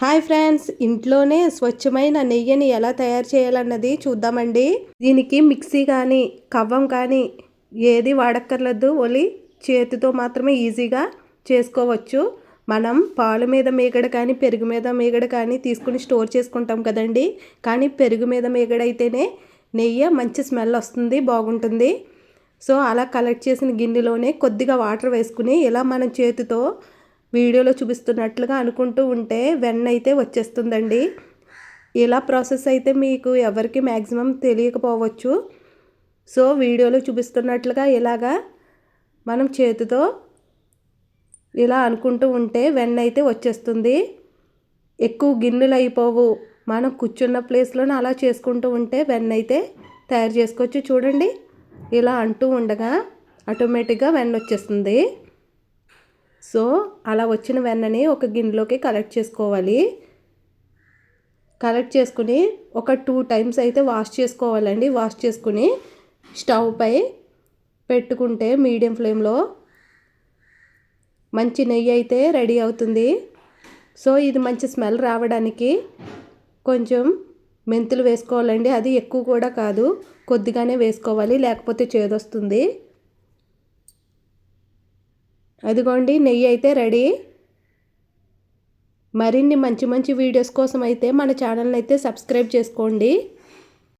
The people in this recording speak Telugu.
హాయ్ ఫ్రెండ్స్ ఇంట్లోనే స్వచ్ఛమైన నెయ్యిని ఎలా తయారు చేయాలన్నది చూద్దామండి. దీనికి మిక్సీ కానీ కవ్వం కానీ ఏది వాడక్కర్లేదు. ఓన్లీ చేతితో మాత్రమే ఈజీగా చేసుకోవచ్చు. మనం పాలు మీద మీగడ కానీ పెరుగు మీద మీగడ కానీ తీసుకుని స్టోర్ చేసుకుంటాం కదండి. కానీ పెరుగు మీద మీగడ అయితేనే నెయ్యి మంచి స్మెల్ వస్తుంది బాగుంటుంది. సో అలా కలెక్ట్ చేసిన గిన్నెలోనే కొద్దిగా వాటర్ వేసుకుని ఇలా మనం చేతితో వీడియోలో చూపిస్తున్నట్లుగా అనుకుంటూ ఉంటే వెన్న అయితే వచ్చేస్తుందండి. ఇలా ప్రాసెస్ అయితే మీకు ఎవరికి మ్యాక్సిమం తెలియకపోవచ్చు. సో వీడియోలో చూపిస్తున్నట్లుగా ఇలాగా మనం చేతితో ఇలా అనుకుంటూ ఉంటే వెన్న అయితే వచ్చేస్తుంది. ఎక్కువ గిన్నెలు అయిపోవు. మనం కూర్చున్న ప్లేస్లోనే అలా చేసుకుంటూ ఉంటే వెన్న అయితే తయారు చేసుకోవచ్చు. చూడండి ఇలా అంటూ ఉండగా ఆటోమేటిక్గా వెన్న వచ్చేస్తుంది. సో అలా వచ్చిన వెన్నని ఒక గిన్నెలోకి కలెక్ట్ చేసుకోవాలి. కలెక్ట్ చేసుకుని ఒక టూ టైమ్స్ అయితే వాష్ చేసుకోవాలండి. వాష్ చేసుకుని స్టవ్పై పెట్టుకుంటే మీడియం ఫ్లేమ్లో మంచి నెయ్యి అయితే రెడీ అవుతుంది. సో ఇది మంచి స్మెల్ రావడానికి కొంచెం మెంతులు వేసుకోవాలండి. అది ఎక్కువ కూడా కాదు కొద్దిగానే వేసుకోవాలి లేకపోతే చేదొస్తుంది. అదిగోండి నెయ్యి అయితే రెడీ. మరిన్ని మంచి మంచి వీడియోస్ కోసం అయితే మన ఛానల్ని అయితే సబ్స్క్రైబ్ చేసుకోండి.